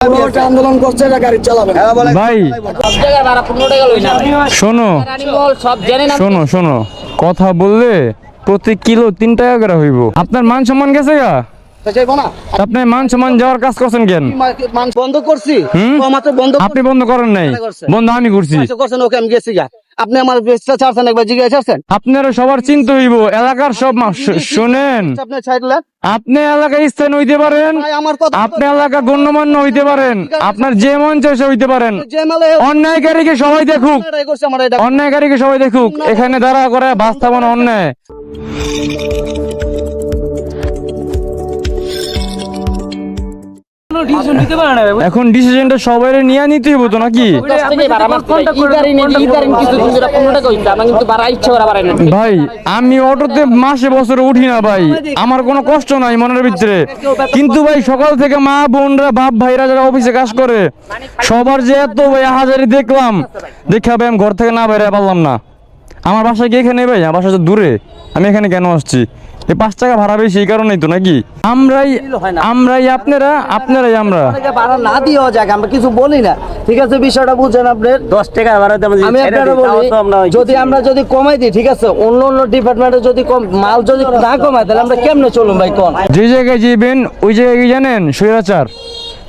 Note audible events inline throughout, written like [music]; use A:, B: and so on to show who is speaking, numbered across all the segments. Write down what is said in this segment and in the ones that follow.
A: পুরোটা আন্দোলন করছে গাড়ি চালাবে
B: ভাই
C: সব জায়গায় ভাড়া পনেরো টাকা লই না
B: শোনো শোনো শোনো কথা বললে প্রতি কিলো তিন টাকা করে হইব। আপনার মান সম্মান গেছে গা?
A: তা যাইবো না।
B: আপনি মান সম্মান যাওয়ার কাজ করছেন কেন?
A: মান বন্ধ করছি।
B: আপনি বন্ধ করেন নাই। বন্ধ আমি করছি।
A: করছে, করছেন ওকে আমি গেছি গা। আপনি আমার বেচতে ছাড়ছেন একবার জিজ্ঞাসা ছাড়ছেন
B: আপনারা সবার চিন্তা হইব এলাকার সব শুনেন।
A: আপনি ছাড়লেন
B: আপনি এলাকায় স্থান হইতে পারেন আপনি এলাকা গণ্যমান্য হইতে পারেন আপনার যে মন চাষে হইতে পারেন। অন্যায়কারীকে সবাই দেখুক। অন্যায়কারীকে সবাই দেখুক। এখানে দাঁড়া করে বাস্তবন অন্যায়। এখন ডিসিশনটা সবাই নিয়ে নিতে হইব তো নাকি?
C: ভাই
B: আমি অটোতে মাসে বছরে উঠি না ভাই। আমার কোনো কষ্ট নাই মনের ভিতরে। কিন্তু ভাই সকাল থেকে মা বোনরা বাপ ভাইরা যারা অফিসে কাজ করে সবার যে এত ভাই হাজারি দেখলাম দেখা ভাই আমি ঘর থেকে না বাইরে পারলাম না। আমার বাসা কি এখানে ভাই? আমার বাসা তো দূরে। আমি এখানে কেন আসছি? এই পাঁচ টাকা ভাড়া বেশি এই কারণেই তো নাকি? আমরাই আমরাই আপনারা আপনারাই আমরা।
A: ভাড়া না দিয়ে যাক আমরা কিছু বলি না। ঠিক আছে বিষয়টা বুঝছেন আপনি
D: দশ টাকা ভাড়া আমরা
A: আমি আপনারা বলি যদি আমরা যদি কমাই দিই ঠিক আছে? অন্য অন্য ডিপার্টমেন্টে যদি কম মাল যদি না কমাই তাহলে আমরা কেমনে চলুন ভাই কোন?
B: যে জায়গায় যাবেন ওই জায়গায় কি জানেন স্বৈরাচার।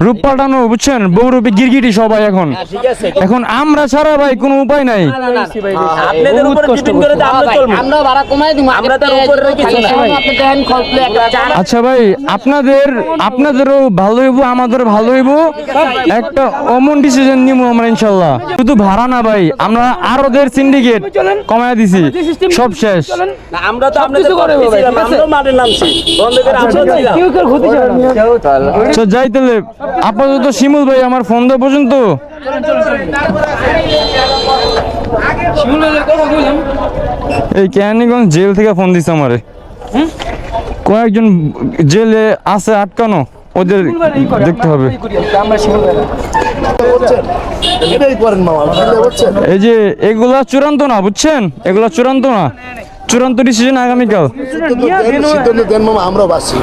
B: রূপ পাল্টানো বুঝছেন? বহুরূপী গিরগিটি সবাই এখন। এখন আমরা ছাড়া ভাই কোনো উপায় নাই।
D: আপনাদের উপরে ডিপেন্ড করে তো আমরা চলবো।
C: আমরা ভাড়া কমাই দিব
D: আমরা তার উপরে কিছু না।
C: আপনি দেখেন খরচলে একটা
B: আচ্ছা ভাই আপনাদের আপনাদেরও ভালো হইব আমাদের ভালো হইব। একটা অমন ডিসিশন নিব আমরা ইনশাল্লাহ। শুধু ভাড়া না ভাই আমরা আরও দের সিন্ডিকেট কমায় দিছি। সব শেষ।
D: না, আমরা তো আপনাদের করে।
B: আচ্ছা যাই তাহলে। আপাতত শিমুল ভাই আমার ফোন দেওয়া পর্যন্ত। এই কেরানীগঞ্জ জেল থেকে ফোন দিছে আমারে। কয়েকজন জেলে আছে আটকানো ওদের দেখতে হবে।
A: এটাই করেন মামা বুঝছেন
B: এই যে এগুলা চূড়ান্ত না বুঝছেন? এগুলা চূড়ান্ত না। চূড়ান্ত ডিসিশন আগামীকাল।
E: আমরা বাঁচছি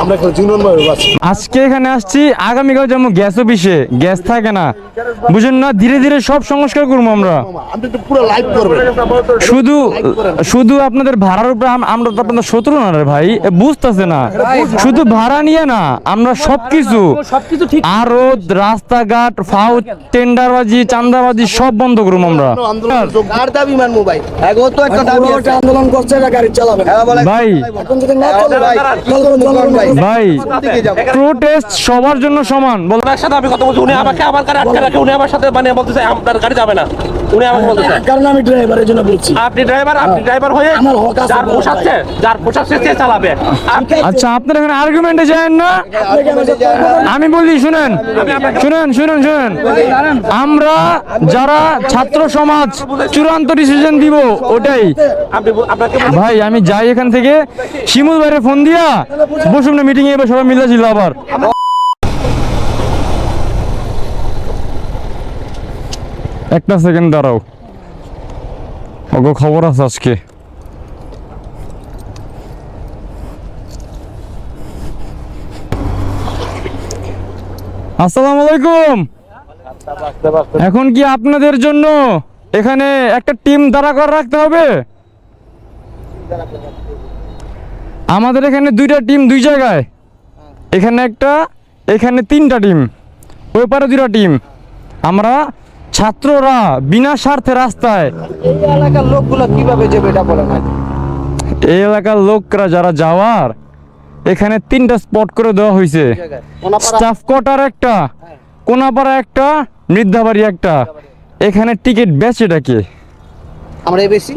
E: আমরা জুনিয়র ভাবে বাঁচছি
B: আজকে এখানে আসছি আগামীকাল যেমন গ্যাস অফিসে। গ্যাস থাকে না। বুঝেন না ধীরে ধীরে সব সংস্কার করব আমরা।
E: পুরো লাইভ করবেন।
B: শুধু শুধু আপনাদের ভাড়ার উপরে আমরা তো আপনাদের শত্রু না রে ভাই। বুঝতেছে না। শুধু ভাড়া নিয়ে না আমরা সবকিছু। আরও রাস্তাঘাট ফাউ টেন্ডারবাজি চান্দাবাজি সব বন্ধ করব আমরা।
A: আর দাবি মানবো ভাই তো একটা দাবি
F: আন্দোলন করছে গাড়ি চালাবে।
B: ভাই।
F: এখন যদি না চলে ভাই। তাহলে তো জনগণ ভাই
B: প্রোটেস্ট সবার জন্য সমান। বল
D: ওনার সাথে আমি কথা বলছি। উনি আমাকে আমার গাড়ি আটকে রাখে উনি আমার সাথে মানে বলতেছে আপনার গাড়ি যাবে না। উনি আমাকে বলতেছে
F: কারণ আমি ড্রাইভারের জন্য বলছি।
D: আপনি ড্রাইভার আপনি ড্রাইভার হয়ে
F: আমার হক আছে
D: যার পোষাচ্ছে যার পোষাচ্ছে সে চালাবে।
B: আচ্ছা আপনারা এখানে আর্গুমেন্টে যান না। আমি বলি শুনেন। শুনেন শুনেন শুনেন। আমরা যারা ছাত্র সমাজ চূড়ান্ত ডিসিশন দিব ওটাই। ভাই আমি যাই এখান থেকে। শিমুল ভাইয়ের ফোন দিয়া বসুন না মিটিং এ সবাই মিলে ছিল আবার। একটা সেকেন্ড দাঁড়াও। ওগো, খবর আছে আজকে। আসসালামু আলাইকুম। এখন কি আপনাদের জন্য এখানে একটা টিম দাঁড়া করে রাখতে হবে? আমাদের এখানে দুইটা টিম দুই জায়গায়। এখানে একটা এখানে তিনটা টিম। ওই পারে দুইটা টিম। আমরা ছাত্ররা বিনা স্বার্থে রাস্তায়
A: এই এলাকার লোকগুলো কীভাবে যাবে এটা আগে।
B: এই এলাকার লোকরা যারা যাওয়ার এখানে তিনটা স্পট করে দেওয়া হয়েছে স্টাফ কোয়ার্টার একটা কোনাপাড়া একটা মৃদ্ধাবাড়ি একটা। এখানে টিকিট বেচেটা কে
A: আমরা বেশি?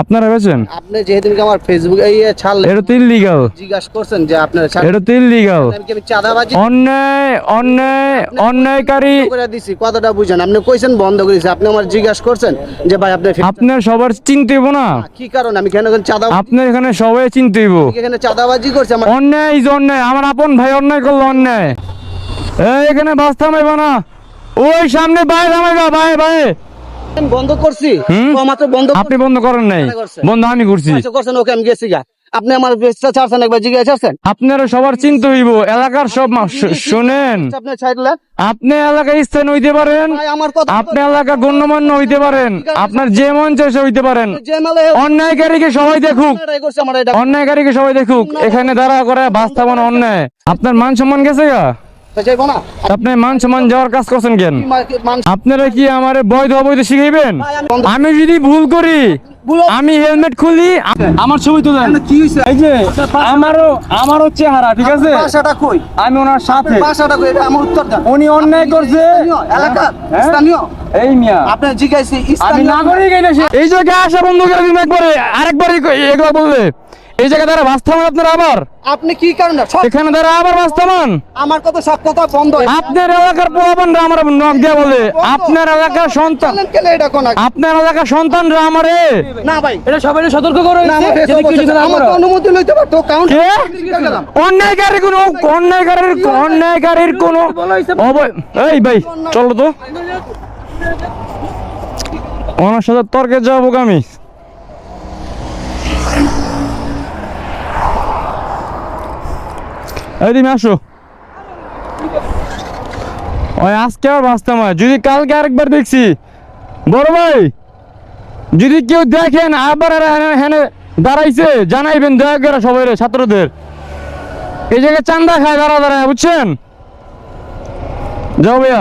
B: আপনারা বেচেন?
A: আপনি যেহেতু আমার ফেসবুক এই ছাড়লে
B: এটা তো ইলিগাল
A: জিজ্ঞাসা করছেন যে আপনার
B: এটা তো ইলিগাল
A: আমি চাঁদাবাজি
B: অন্যায় অন্যায় অন্যায়কারী
A: করে দিছি কতটা বুঝেন? আপনি কইছেন বন্ধ করেছি আপনি আমার জিজ্ঞাসা করছেন যে ভাই আপনি
B: আপনার সবার চিনতে হইব না।
A: কি কারণ? আমি কেন কেন চাঁদা
B: আপনার এখানে সবাই চিনতে হইব।
A: এখানে চাঁদাবাজি করছে? আমার
B: অন্যায় ইজ অন্যায়। আমার আপন ভাই অন্যায় করল অন্যায়। এই এখানে বাস থামাইবা না। ওই সামনে বাই থামাইবা বাই বাই
A: বন্ধ করছি। মাত্র বন্ধ
B: আপনি বন্ধ করেন নাই। বন্ধ আমি করছি।
A: করছেন ওকে আমি গেছি গা। আপনি আমার বেচটা ছাড়ছেন একবার জিজ্ঞাসা
B: আপনারা সবার চিন্তা হইব এলাকার সব শুনেন।
A: আপনি ছাড়লেন
B: আপনি এলাকায় স্থান হইতে পারেন আপনি এলাকা গণ্যমান্য হইতে পারেন আপনার যে মন চাইছে হইতে পারেন। অন্যায়কারীকে সবাই দেখুক। অন্যায়কারীকে সবাই দেখুক। এখানে দাঁড়া করে বাস্তবায়ন অন্যায়। আপনার মান সম্মান গেছে গা? আপনি মান সম্মান যাওয়ার কাজ করছেন কেন? আপনারা কি আমার বৈধ অবৈধ শিখাইবেন? আমি যদি ভুল করি আমি হেলমেট খুলি আমার ছবি তুলেন।
A: কি হইছে?
B: এই যে আমারও আমারও চেহারা ঠিক আছে?
A: ভাষাটা কই?
B: আমি ওনার সাথে।
A: ভাষাটা কই? আমার উত্তর দেন।
B: উনি অন্যায় করছে।
A: এলাকা?
B: হ্যাঁ?
A: স্থানীয়?
B: এই মিয়া।
A: আপনি জিজ্ঞাসি
B: আমি নাগরিক এই দেশে। এই জায়গায় আসা বন্ধ করে দিন একবারে আরেকবারই এগুলো বলবে। এই জায়গায় দ্বারা বাস্তবায়ন আপনারা আবার।
A: আপনি কি কারণে?
B: এখানে দ্বারা আবার বাস্তবায়ন
A: আমার কথা সব কথা বন্ধ।
B: আপনার এলাকার পোলাপানরা আমার নক দেয়া বলে আপনার এলাকার সন্তান আপনার এলাকার সন্তানরা আমারে
A: না ভাই।
C: এটা সবাই সতর্ক করে
A: না আমাকে
C: যদি কিছু না
A: আমার অনুমতি লইতে পারতো
B: কোন অন্যায়কারীর অন্যায়কারীর কোন এই ভাই চলো তো। ওনার সাথে তর্কে যাব আমি। এই আসো। ওই আজকে আর বাঁচতাম যদি কালকে আরেকবার দেখছি, বড় ভাই, যদি কেউ দেখেন, আবার হেনে দাঁড়াইছে, জানাইবেন, দয়া করে সবাই ছাত্রদের। এই জায়গায় চান্দা খায়, দাঁড়া দাঁড়ায় বুঝছেন? যাও ভাইয়া।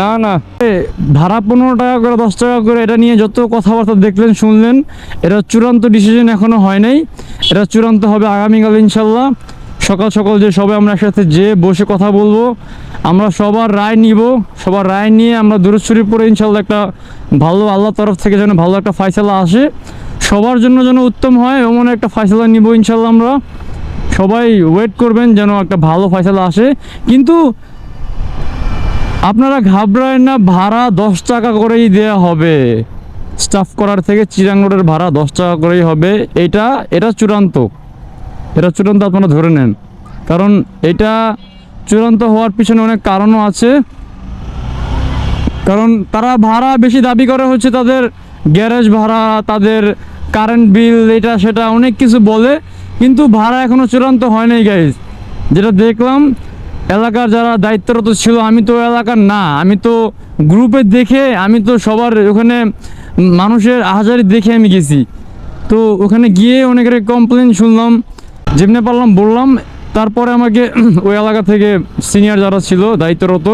B: না না। ভাড়া পনেরো টাকা করে, দশ টাকা করে এটা নিয়ে যত কথাবার্তা দেখলেন, শুনলেন, এটা চূড়ান্ত ডিসিশন এখনও হয় নাই। এটা চূড়ান্ত হবে আগামীকাল ইনশাল্লাহ সকাল সকাল যে সবাই আমরা একসাথে যে বসে কথা বলব, আমরা সবার রায় নিব। সবার রায় নিয়ে আমরা দূরস্বরী পরে ইনশাল্লাহ একটা ভালো আল্লাহ তরফ থেকে যেন ভালো একটা ফয়সালা আসে। সবার জন্য যেন উত্তম হয়, এমন একটা ফয়সালা নিব ইনশাল্লাহ আমরা। সবাই ওয়েট করবেন যেন একটা ভালো ফয়সালা আসে। কিন্তু আপনারা ঘাবড়ায় না, ভাড়া দশ টাকা করেই দেয়া হবে। স্টাফ করার থেকে চিরাং রোডের ভাড়া দশ টাকা করেই হবে। এটা এটা চূড়ান্ত। এটা চূড়ান্ত আপনারা ধরে নেন। কারণ এটা চূড়ান্ত হওয়ার পিছনে অনেক কারণও আছে। কারণ তারা ভাড়া বেশি দাবি করে হচ্ছে তাদের গ্যারেজ ভাড়া, তাদের কারেন্ট বিল এটা, সেটা অনেক কিছু বলে। কিন্তু ভাড়া এখনও চূড়ান্ত হয় নাই গাইজ যেটা দেখলাম এলাকার যারা দায়িত্বরত ছিল, আমি তো এলাকার না। আমি তো গ্রুপে দেখে, আমি তো সবার ওখানে মানুষের আহাজারি দেখে আমি গেছি। তো ওখানে গিয়ে অনেকের কমপ্লেন শুনলাম, যেমনি পারলাম বললাম। তারপরে আমাকে [clears throat] ওই এলাকা থেকে সিনিয়র যারা ছিল, দায়িত্বরত,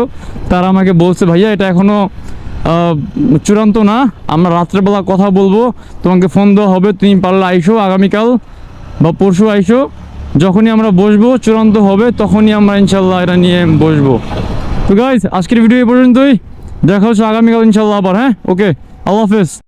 B: তারা আমাকে বলছে, ভাইয়া, এটা এখনও চূড়ান্ত না। আমরা রাত্রেবেলা কথা বলব। তোমাকে ফোন দেওয়া হবে। তুমি পারলে আইসো, আগামীকাল বা পরশু আইসো। যখনই আমরা বসবো, চূড়ান্ত হবে, তখনই আমরা ইনশাল্লাহ এটা নিয়ে বসবো। তো গাইজ আজকের ভিডিও এই পর্যন্তই। দেখা হচ্ছে আগামীকাল ইনশাল্লাহ আবার হ্যাঁ? ওকে আল্লাহ হাফেজ।